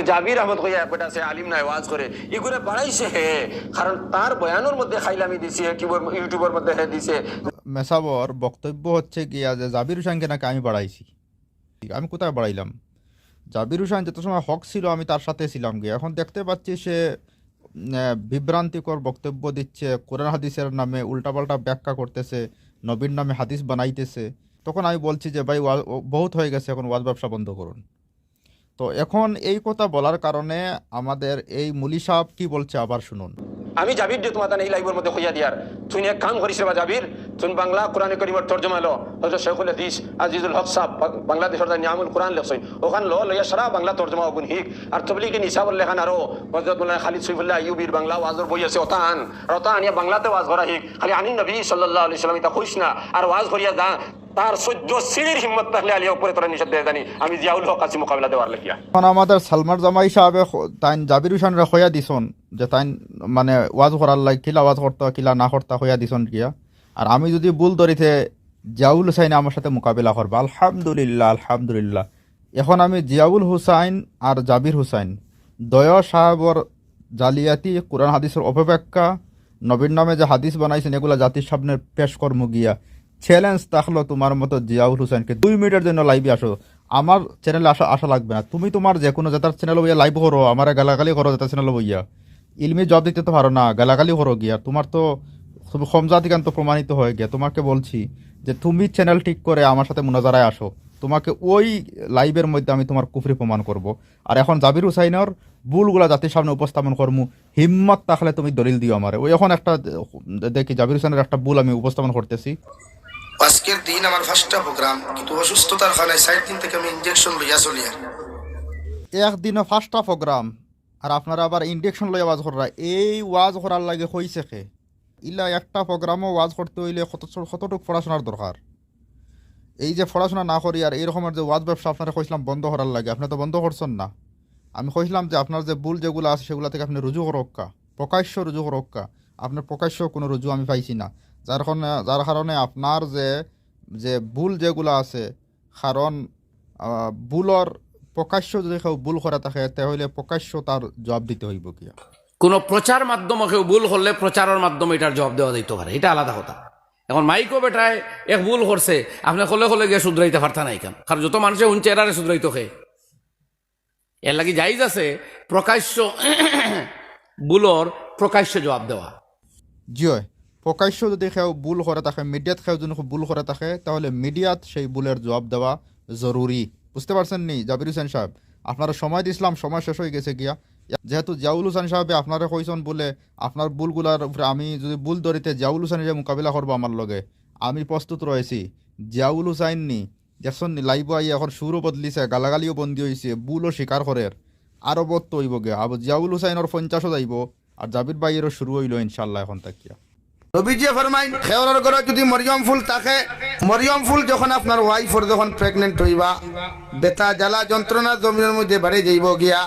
জাবির আহমদ কইয়া একটা সে আলিম নাই, ওয়াজ করে। এগুলো বাড়াইছে হে। কারণ তার বয়ানের মধ্যে খাইলামি দিছে ইউটিউবের মধ্যে হে দিছে। মেসাবর বক্তব্য হচ্ছে গিয়া যে জাবির হুসাইনকে নাকি আমি বাড়াইছি। আমি কোথায় বাড়াইলাম? জাবির হুসাইন যত সময় হক ছিল, আমি তার সাথে ছিলাম গিয়ে। এখন দেখতে পাচ্ছি সে বিভ্রান্তিকর বক্তব্য দিচ্ছে, কোরআন হাদিসের নামে উল্টাপাল্টা ব্যাখ্যা করতেছে, নবীর নামে হাদিস বানাইতেছে। তখন আমি বলছি যে, ভাই বহুত হয়ে গেছে, এখন ওয়াজ ব্যবসা বন্ধ করুন। তো এখন এই কথা বলার কারণে আমাদের এই মুলি সাহেব কি বলছে আবার শুনুন। আমি জাবির যে তোমার এই লাইভের মধ্যে হইয়া দিয়ার তুই এক কাম করিস বা জাবির তুই বাংলা কোরআনে করিমর তর্জমা লো হয়তো শেখুল হাদিস আজিজুল হক সাহ বাংলাদেশের নিয়ামুল কোরআন লেখছই ওখান ল লইয়া সারা বাংলা তর্জমা অগুন হিক। আর তবলিকে নিসাবুল লেখান আরও হজরত মোল্লা খালিদ সৈফুল্লাহ ইউবির বাংলা ওয়াজর বই আছে ওটা আন আর ওটা আনিয়া বাংলাতে ওয়াজ করা হিক। খালি আনিন নবী সাল্লাল্লাহু আলাইহি সাল্লাম এটা কইস না। আর ওয়াজ করিয়া যা তার সহ্য সিঁড়ির হিম্মত থাকলে আলিয়া উপরে তোরা নিষেধ দেয়, জানি। আমি জিয়াউল হক আছি মোকাবিলা দেওয়ার এখন আমাদের সালমার জামাই সাহেবে তাইন জাবির হুসানরে হইয়া দিছন, যে তাইন মানে ওয়াজ করার লাগে কিলা ওয়াজ করতা, কিলা না করতা হইয়া দিছন গিয়া। আর আমি যদি ভুল ধরিতে জিয়াউল হুসাইন আমার সাথে মোকাবিলা করবা, আলহামদুলিল্লাহ আলহামদুলিল্লাহ। এখন আমি জিয়াউল হুসাইন আর জাবির হুসাইন। দয় সাহেবর জালিয়াতি, কোরআন হাদিসের অপব্যাখ্যা, নবীর নামে যে হাদিস বানাইছেন, এগুলা জাতির সামনে পেশ কর্ম গিয়া। চ্যালেঞ্জ থাকল তোমার মতো জিয়াউল হুসাইনকে দুই মিনিটের জন্য লাইভে আসো। আমার চ্যানেলে আসা আসা লাগবে না। তুমি তোমার যে কোনো যেটার চ্যানেল বইয়া লাইভ করো। আমার গালাগালি করো যেটা চ্যানেল বইয়া। ইলমি জব দিতে তো পারো না। গালাগালি করো গিয়া। তোমার তো তুমি সমজাতিকান্ত প্রমাণিত হয়ে গিয়া। তোমাকে বলছি যে তুমি চ্যানেল ঠিক করে আমার সাথে মুনাজারায় আসো। তোমাকে ওই লাইভের মধ্যে আমি তোমার কুফরি প্রমাণ করব। আর এখন জাবির হুসাইনের ভুলগুলা জাতির সামনে উপস্থাপন করমু। হিম্মত থাকলে তুমি দলিল দিও আমার। ওই এখন একটা, দেখি জাবির হুসাইনের একটা ভুল আমি উপস্থাপন করতেছি। আজকের দিন আমার ফার্স্টটা প্রোগ্রাম কিন্তু অসুস্থতার কারণে সাইড দিন থেকে আমি ইঞ্জেকশন লইয়া চলি আর। একদিনে ফার্স্টটা প্রোগ্রাম আর আপনারা আবার ইন্ডেকশন লইয়া ওয়াজ করা এই ওয়াজ করার লাগে হইছে খে ইলা একটা প্রোগ্রামও ওয়াজ করতে হইলে কত কতটুক পড়াশোনার দরকার? এই যে পড়াশোনা না করি আর এই রকমের যে ওয়াজ ব্যবসা আপনারা কইছিলাম বন্ধ করার লাগে, আপনি তো বন্ধ করছেন না। আমি কইছিলাম যে আপনার যে ভুল যেগুলো আছে সেগুলো থেকে আপনি রুজু করক্কা, প্রকাশ্য রুজু করক্কা। আপনার প্রকাশ্য কোনো রুজু আমি পাইছি না। যার কারণে যার কারণে আপনার যে যে ভুল যেগুলো আছে কারণ ভুলর প্রকাশ্য যদি কেউ ভুল করে থাকে তাহলে প্রকাশ্য তার জবাব দিতে হইব কিয়া? কোনো প্রচার মাধ্যমে কেউ ভুল করলে প্রচারের মাধ্যমে এটার জবাব দেওয়া দিতে পারে এটা আলাদা কথা। এখন মাইকো বেটায় এক ভুল করছে আপনি হলে হলে গিয়ে শুধরাইতে পারতা নাই কেন? কারণ যত মানুষে উঞ্চে এরারে শুধরাইতো খে এর লাগি যাইজ আছে প্রকাশ্য ভুলর প্রকাশ্য জবাব দেওয়া জিয় প্রকাশ্য যদি কেউ ভুল করে থাকে মিডিয়াত কেউ যদি ভুল করে থাকে, তাহলে মিডিয়াত সেই ভুলের জবাব দেওয়া জরুরি বুঝতে পারছেন নি? জাবির হোসেন সাহেব, আপনারা সময় দিছিলাম সময় শেষ হয়ে গেছে গিয়া। যেহেতু জিয়াউল হোসেন সাহেবে আপনারা কইছেন বলে, আপনার ভুলগুলার উপরে আমি যদি ভুল ধরিতে জিয়াউল হোসেন যে মোকাবিলা করব আমার লগে, আমি প্রস্তুত রয়েছি। জিয়াউল হুসাইন নি, দেখছেন লাইব আই এখন সুরও বদলিছে, গালাগালিও বন্দি হয়েছে ভুলও স্বীকার করে আরও বত হইব গে আবার জিয়াউল হুসাইনের পঞ্চাশও যাইব আর জাবির ভাইয়েরও শুরু হইল ইনশাল্লাহ এখন তাকিয়া। নবীজি ফরমাইন খেওয়ার ঘরে যদি মরিয়ম ফুল থাকে মরিয়ম ফুল যখন আপনার ওয়াইফর যখন প্রেগনেন্ট হইবা, বেতা জ্বালা যন্ত্রণা জমিনের মধ্যে বাড়ি যাইব গিয়া,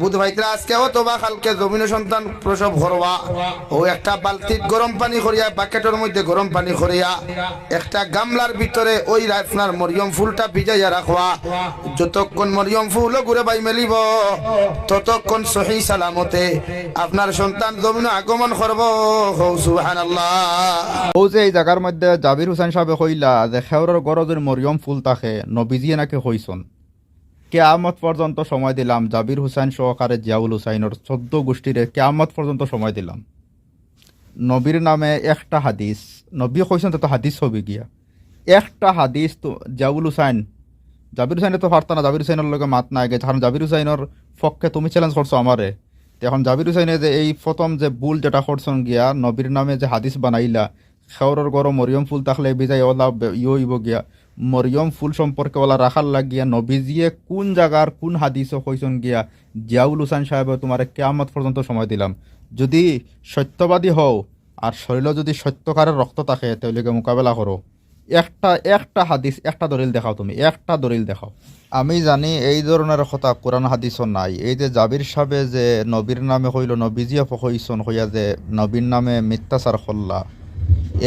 বুধ ভাইতরা আজকে অথবা কালকে জমিনে সন্তান প্রসব করবা। ও একটা বালতিত গরম পানি করিয়া বাকেটের মধ্যে গরম পানি করিয়া, একটা গামলার ভিতরে ওই আপনার মরিয়ম ফুলটা ভিজাইয়া রাখবা। যতক্ষণ মরিয়ম ফুল ঘুরে বাই মেলিব, ততক্ষণ সহি সালামতে আপনার সন্তান জমিনে আগমন করব। সুহান আল্লাহ ও যে এই জায়গার মধ্যে জাবির হুসাইন সাহেবে কইলা যে খেওরের গড় যদি মরিয়ম ফুল থাকে নবীজিয়ে নাকি কইসন কেয়ামত পর্যন্ত সময় দিলাম জাবির হুসাইন সহকারে জিয়াউল হুসাইনের চোদ্দ গোষ্ঠীরে কেয়ামত পর্যন্ত সময় দিলাম। নবীর নামে একটা হাদিস নবী কইসন তো হাদিস হবে গিয়া। একটা হাদিস তো জিয়াউল হুসাইন জাবির হুসাইনে তো পারত না জাবির হুসাইনের লগে মাত নাই গে কারণ জাবির হুসাইনের পক্ষে তুমি চ্যালেঞ্জ করছ আমারে এখন জাবির হুসাইনে যে এই প্রথম যে ভুল যেটা করছন গিয়া নবীর নামে যে হাদিস বানাইলা খেওরের গরো মরিয়ম ফুল থাকলে বিজাই ওলা ইয়ে হইব গিয়া। মরিয়ম ফুল সম্পর্কে ওলা রাখার লাগিয়া নবীজিয়ে কোন জায়গার কোন হাদিসও কইসন গিয়া, জিয়াউল হুসাইন সাহেব তোমার কেয়ামত পর্যন্ত সময় দিলাম। যদি সত্যবাদী হও, আর শরীর যদি সত্যকারের রক্ত থাকে তেওঁলোকে মোকাবেলা করো। একটা একটা হাদিস, একটা দলিল দেখাও তুমি, একটা দলিল দেখাও। আমি জানি এই ধরনের কথা কোরআন হাদিসও নাই। এই যে জাবির সাহেবে যে নবীর নামে হইল নবীজিয়া ফকইসন হইয়া যে নবীর নামে মিথ্যাচার করলা।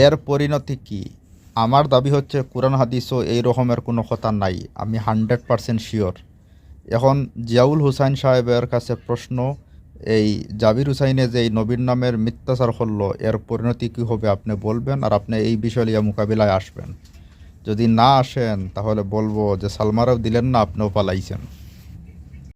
এর পরিণতি কি? আমার দাবি হচ্ছে কোরআন হাদিসও এই রকমের কোনো কথা নাই, আমি হান্ড্রেড পারসেন্ট শিওর। এখন জিয়াউল হুসাইন সাহেবের কাছে প্রশ্ন, এই জাবির হুসাইনে যে এই নবীর নামের মিথ্যাচার করল এর পরিণতি কী হবে আপনি বলবেন আর আপনি এই বিষয় নিয়ে মোকাবিলায় আসবেন? যদি না আসেন, তাহলে বলব যে সালমারও দিলেন না, আপনিও পালাইছেন।